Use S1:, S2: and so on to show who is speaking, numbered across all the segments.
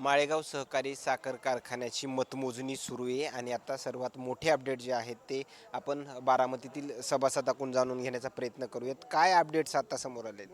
S1: माळेगाव सहकारी साखर कारखान्याची मतमोजणी सुरू आहे आणि आता सर्वात मोठे अपडेट जे आहेत ते आपण बारामतीतील सभासदाकडून जाणून घेण्याचा प्रयत्न करूयात. काय अपडेट्स आता समोर आले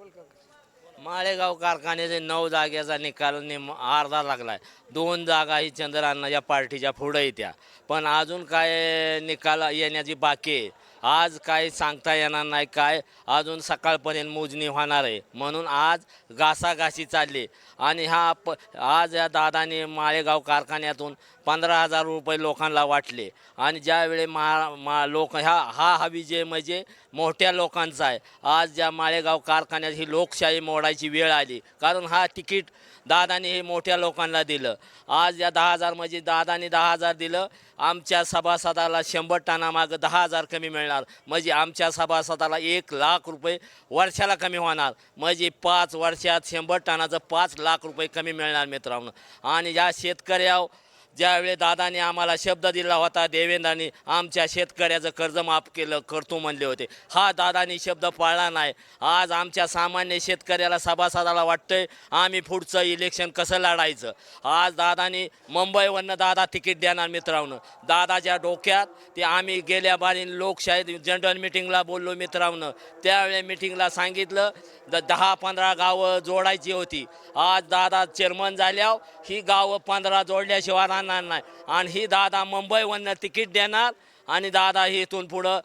S2: माळेगाव कारखान्याचे नऊ जागेचा निकाल निम अर्धा लागलाय. दोन जागा ही चंद्रांना पार्टीच्या पुढे येत्या. पण अजून काय निकाल येण्याची बाकी आहे? आज काय सांगता येणार नाही काय? अजून सकाळपर्यंत मोजणी होणार आहे. म्हणून आज घासाघाशी चालली. आणि हा प आज या दादाने माळेगाव कारखान्यातून पंधरा हजार रुपये लोकांना वाटले. आणि ज्यावेळी महा मा लोक ह्या हा हा विजय म्हणजे मोठ्या लोकांचा आहे. आज ज्या माळेगाव कारखान्यात ही लोकशाही मोडायची वेळ आली. कारण हा तिकीट दादाने हे मोठ्या लोकांना दिलं. आज या दहा हजार म्हणजे दादाने दहा हजार दिलं. आमच्या सभासदाला शंभर टनामागं दहा हजार कमी मिळणार. म्हणजे आमच्या सभासदाला एक लाख रुपये वर्षाला कमी होणार. म्हणजे पाच वर्षात शंभर टनाचं पाच लाख रुपये कमी मिळणार मित्रांनो. आणि या शेतकऱ्यावर ज्यावेळी दादाने आम्हाला शब्द दिला होता देवेंद्रांनी आमच्या शेतकऱ्याचं कर्ज माफ केलं करतो म्हणले होते. हा दादानी शब्द पाळला नाही. आज आमच्या सामान्य शेतकऱ्याला सभासदाला वाटतंय आम्ही पुढचं इलेक्शन कसं लढायचं? आज दादानी मुंबईवरनं दादा तिकीट देणार मित्रांनो. दादाच्या डोक्यात ते आम्ही गेल्या बारी लोकशाही जनरल मिटिंगला बोललो मित्रांनो. त्यावेळी मिटिंगला सांगितलं द दहा पंधरा गावं जोडायची होती. आज दादा चेअरमन झाल्यावर ही गावं पंधरा जोडल्याशिवाय राहणार नाही. आणि ही दादा मुंबईवरनं तिकीट देणार आणि दादा ही इथून पुढं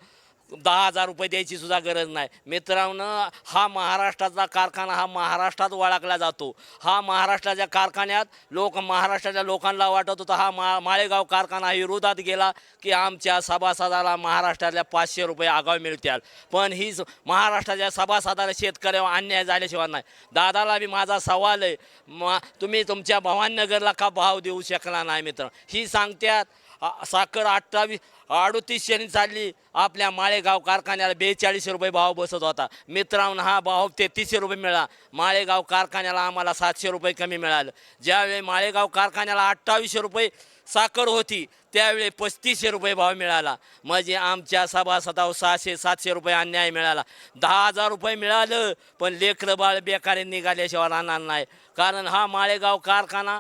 S2: दहा हजार रुपये द्यायची सुद्धा गरज नाही. मित्रांनो हा महाराष्ट्राचा कारखाना हा महाराष्ट्रात ओळखला जातो. हा महाराष्ट्राच्या कारखान्यात लोक महाराष्ट्राच्या लोकांना वाटत होता हा मा माळेगाव कारखाना विरोधात गेला की आमच्या सभासदाला महाराष्ट्रातल्या पाचशे रुपये आगाव मिळतील. पण हीच महाराष्ट्राच्या सभासदाला शेतकऱ्यावर अन्याय झाल्याशिवाय नाही. दादाला मी माझा सवाल आहे मा तुम्ही तुमच्या भवाननगरला का भाव देऊ शकला नाही मित्र ही सांगत्यात साखर अठ्ठावीस अडतीसशेने चालली. आपल्या माळेगाव कारखान्याला बेचाळीसशे रुपये भाव बसत होता. मित्रांनो हा भाव तेहतीसशे रुपये मिळाला. माळेगाव कारखान्याला आम्हाला सातशे रुपये कमी मिळालं. ज्यावेळी माळेगाव कारखान्याला अठ्ठावीसशे रुपये साखर होती त्यावेळी पस्तीसशे रुपये भाव मिळाला. म्हणजे आमच्या सभासदाव सहाशे सातशे रुपये अन्याय मिळाला. दहा हजार रुपये मिळालं पण लेकरं बाळ बेकारी निघाल्याशिवाय राहणार नाही. कारण हा माळेगाव कारखाना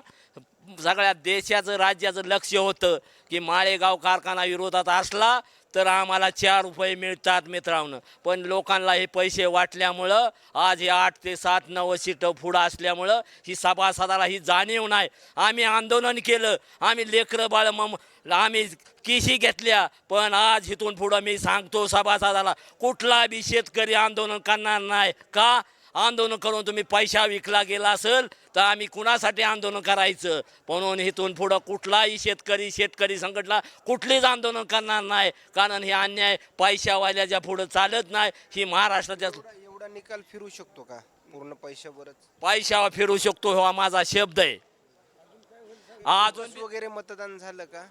S2: सगळ्या देशाचं राज्याचं लक्ष होतं की माळेगाव कारखाना विरोधात असला तर आम्हाला चार रुपये मिळतात मित्रांनो. पण लोकांना हे पैसे वाटल्यामुळं आज हे आठ ते सात नऊ सीटं पुढं असल्यामुळं ही सभासदाला ही जाणीव नाही. आम्ही आंदोलन केलं आम्ही लेकरं बाळ मम आम्ही किशी घेतल्या पण आज इथून पुढं मी सांगतो सभासदाला कुठला बी शेतकरी आंदोलन करणार नाही. का? आंदोलन करून तुम्ही पैसा विकला गेला असेल तर आम्ही कुणासाठी आंदोलन करायचं? म्हणून इथून पुढं कुठलाही शेतकरी शेतकरी संघटना कुठलीच आंदोलन करणार नाही. कारण हे अन्याय पैशावाल्याच्या पुढं चालत नाही. ही महाराष्ट्राच्या
S1: एवढा निकाल फिरू शकतो का? पूर्ण पैशावरच?
S2: पैशावर फिरू शकतो हा माझा शब्द आहे. अजून
S1: वगैरे मतदान झालं का?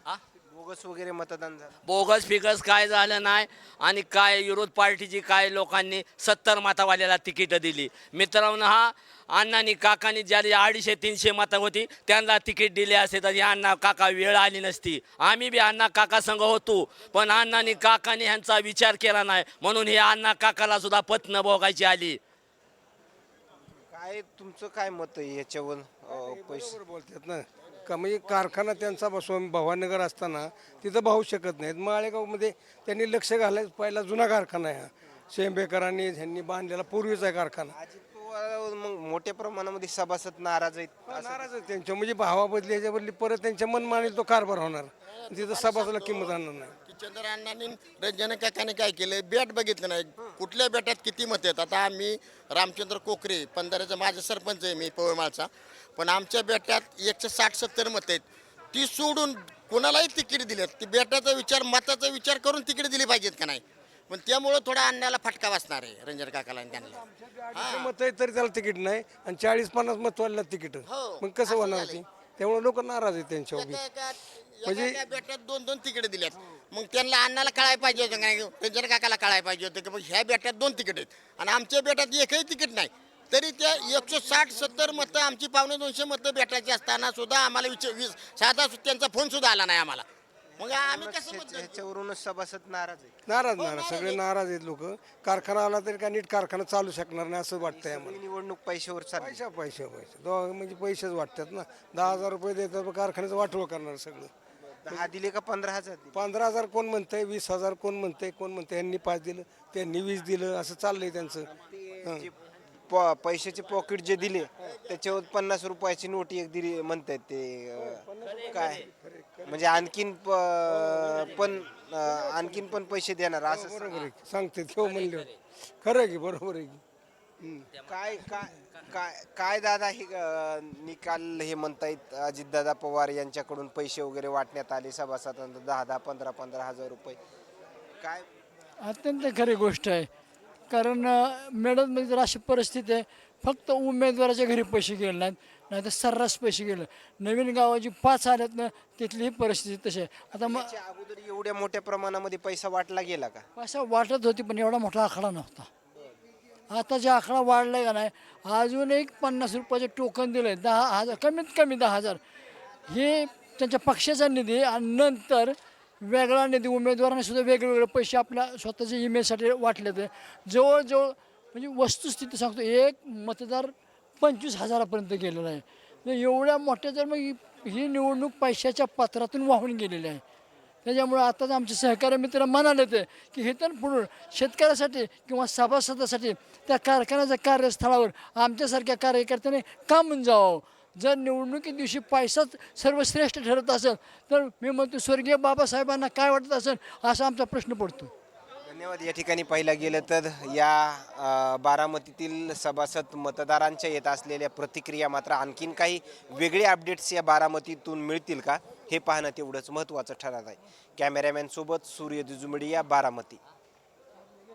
S1: बोगस वगैरे मतदान झालं.
S2: बोगस फिगस काय झालं नाही आणि काय विरोध पार्टीची काय लोकांनी सत्तर मतावाल्याला तिकीटं दिली. मित्रांनो हा अण्णांनी काकांनी ज्याला अडीचशे तीनशे मतं होती त्यांना तिकीट दिले असते तर या अण्णा काका वेळ आली नसती. आम्ही बी अण्णा काका संघ होतो पण अण्णांनी काकांनी ह्यांचा विचार केला नाही. म्हणून हे अण्णा काकाला सुद्धा पत्न भोगायची आली.
S1: काय तुमचं काय मत आहे याच्यावर? पैसे.
S3: बोलतात ना. का म्हणजे कारखाना त्यांचा बसवून भवानीनगर असताना तिथं भाऊ शकत नाहीत. माळेगावमध्ये त्यांनी लक्ष घालायचं. पहिला जुना कारखाना आहे हा. शेंबेकरांनी ह्यांनी बांधलेला पूर्वीचा आहे कारखाना.
S1: अजित पवार मग मोठ्या प्रमाणामध्ये सभासद नाराज आहेत.
S3: नाराज आहे त्यांच्या म्हणजे भावा बदली ह्याच्या बदली परत त्यांच्या मन मानेल तो कारभार होणार. तिथं सभासला किंमत आणणार नाही.
S4: की चंद्रअण्णांनी रंजन काकाने काय केलं बॅट बघितलं नाही. कुठल्या बॅटात किती मत आहेत? आता आम्ही रामचंद्र कोकरे पंधराचा माझा सरपंच आहे मी पवळमाळचा पण आमच्या बॅटात एकशे साठ सत्तर मत आहेत. ती सोडून कोणालाही तिकीट दिलेत. ती बॅटाचा विचार मताचा विचार करून तिकीट दिली पाहिजेत का नाही? पण त्यामुळं थोडा अन्याला फटका बसणार आहे रंजन काकाला आणि त्यांना.
S3: मत आहे तरी त्याला तिकीट नाही. आणि चाळीस पन्नास मत वाढला तिकीट.
S4: हो,
S3: मग कसं
S4: असं
S3: होणार
S4: झालंय.
S3: ती? त्यामुळे लोक नाराज आहेत त्यांच्यावर बी.
S4: एका- एका-
S3: म्हणजे-
S4: एका बॅटात दोन दोन तिकीट दिल्यात. मग त्यांना अन्नाला कळायला पाहिजे होतं का नाही रंजन काकाला कळायला पाहिजे होतं की मग ह्या बॅटात दोन तिकीट आहेत आणि आमच्या बॅटात एकही तिकीट नाही. तरी त्या एकशे साठ सत्तर मतं आमची पावणे दोनशे मतं भेटायची असताना सुद्धा आम्हाला विचार वीस साधा त्यांचा फोन सुद्धा आला नाही आम्हाला. मग आम्ही कसं?
S1: ह्याच्यावरूनच सभासद नाराज आहे
S3: नाराज नाराज. सगळे नाराज आहेत लोक. कारखाना आला तरी काय नीट कारखाना चालू शकणार नाही असं वाटतंय आम्हाला.
S1: सगळी निवडणूक पैशावर चालली.
S3: पैसा पैसे पैसे दोघं म्हणजे पैसेच वाटतात ना. दहा हजार रुपये देतात कारखान्याचं वाटोळ करणार सगळं.
S1: दहा दिले का पंधरा हजार दिले?
S3: पंधरा हजार कोण म्हणतंय वीस हजार कोण म्हणतंय कोण म्हणतंय यांनी पाच दिलं त्यांनी वीस दिलं असं चाललंय त्यांचं.
S1: ते जे प- पैशाचे पॉकेट जे दिले त्याच्यावर पन्नास रुपयाची नोट एक दिली म्हणतायत ते अं, काय? म्हणजे आणखीन प- पण अं, आणखीन पण पैसे देणार असं
S3: बरोबर आहे की. सांगते ठेव म्हणले खरं आहे की बरोबर आहे की.
S1: काय काय काय काय दादा हे अं, निकाल हे म्हणतायत? अजितदादा पवार यांच्याकडून पैसे वगैरे वाटण्यात आले सभासदांना दहा दहा पंधरा पंधरा हजार रुपये. काय?
S5: अत्यंत खरी गोष्ट आहे. कारण मॅडममध्ये जर अशी परिस्थिती आहे फक्त उमेदवाराच्या घरी पैसे गेले नाहीत नाही तर सर्रास पैसे गेले. नवीन गावाची पाच आल्यात ना तिथली ही परिस्थिती तशी आहे. आता मग
S1: त्याच्या अगोदर एवढ्या मोठ्या प्रमाणामध्ये पैसा वाटला गेला का?
S5: पैसा वाटत होती पण एवढा मोठा आकडा नव्हता. आता जे आकडा वाढलाय का नाही अजून एक पन्नास रुपयाचे टोकन दिलं आहे दहा हजार कमीत कमी दहा हजार. हे त्यांच्या पक्षाचा निधी आणि नंतर वेगळा निधी उमेदवारांनी सुद्धा वेगवेगळे पैसे आपल्या स्वतःच्या इमेजसाठी वाटले ते जवळजवळ म्हणजे वस्तुस्थिती सांगतो एक मतदार पंचवीस हजारापर्यंत गेलेला आहे. म्हणजे एवढ्या मोठ्या जर मग ही- ही निवडणूक पैशाच्या पात्रातून वाहून गेलेली आहे. त्याच्यामुळे आताच आमचे सहकारी मित्र म्हणाले ते की हे तर पुढून शेतकऱ्यासाठी किंवा सभासदासाठी त्या कारखान्याच्या कार्यस्थळावर आमच्यासारख्या कार्यकर्त्याने का म्हणून जावं. जर निवडणुकी दिवशी पैसाच सर्वश्रेष्ठ ठरत असेल तर मी म्हणतो स्वर्गीय बाबासाहेबांना काय वाटत असेल? असा आमचा प्रश्न पडतो.
S1: धन्यवाद. या ठिकाणी पाहिलं गेलं तर या बारामतीतील सभासद मतदारांच्या येत असलेल्या प्रतिक्रिया मात्र आणखीन काही वेगळे अपडेट्स या बारामतीतून मिळतील का? हे पाहणं तेवढंच महत्त्वाचं ठरत आहे. कॅमेरामॅनसोबत सूर्य दुजुमडी या बारामती.